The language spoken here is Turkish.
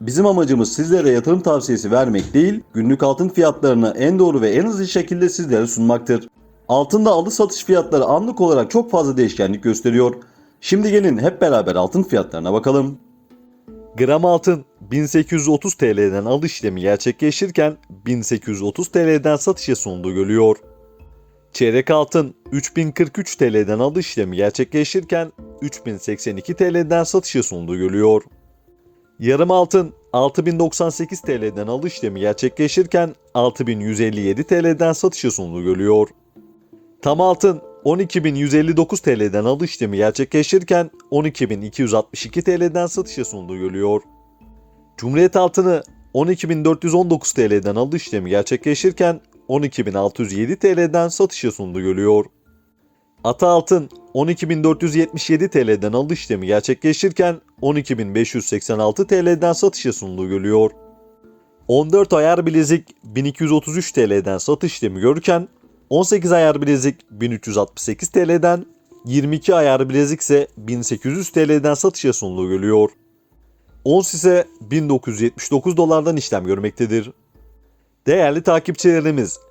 bizim amacımız sizlere yatırım tavsiyesi vermek değil, günlük altın fiyatlarını en doğru ve en hızlı şekilde sizlere sunmaktır. Altında alış satış fiyatları anlık olarak çok fazla değişkenlik gösteriyor. Şimdi gelin hep beraber altın fiyatlarına bakalım. Gram altın 1830 TL'den alış işlemi gerçekleşirken 1830 TL'den satışa sunduğu görülüyor. Çeyrek altın 3043 TL'den alış işlemi gerçekleşirken 3082 TL'den satışa sunduğu görülüyor. Yarım altın 6098 TL'den alış işlemi gerçekleşirken 6157 TL'den satışa sunduğu görülüyor. Tam altın 12.159 TL'den alış işlemi gerçekleşirken 12.262 TL'den satışa sunduğu görülüyor. Cumhuriyet altını 12.419 TL'den alış işlemi gerçekleşirken 12.607 TL'den satışa sunduğu görülüyor. Ata altın 12.477 TL'den alış işlemi gerçekleşirken 12.586 TL'den satışa sunduğu görülüyor. 14 ayar bilezik 1233 TL'den satış işlemi görürken 18 ayar bilezik 1368 TL'den 22 ayar bilezik ise 1800 TL'den satışa sunduğu görülüyor. Ons ise 1979 dolardan işlem görmektedir. Değerli takipçilerimiz,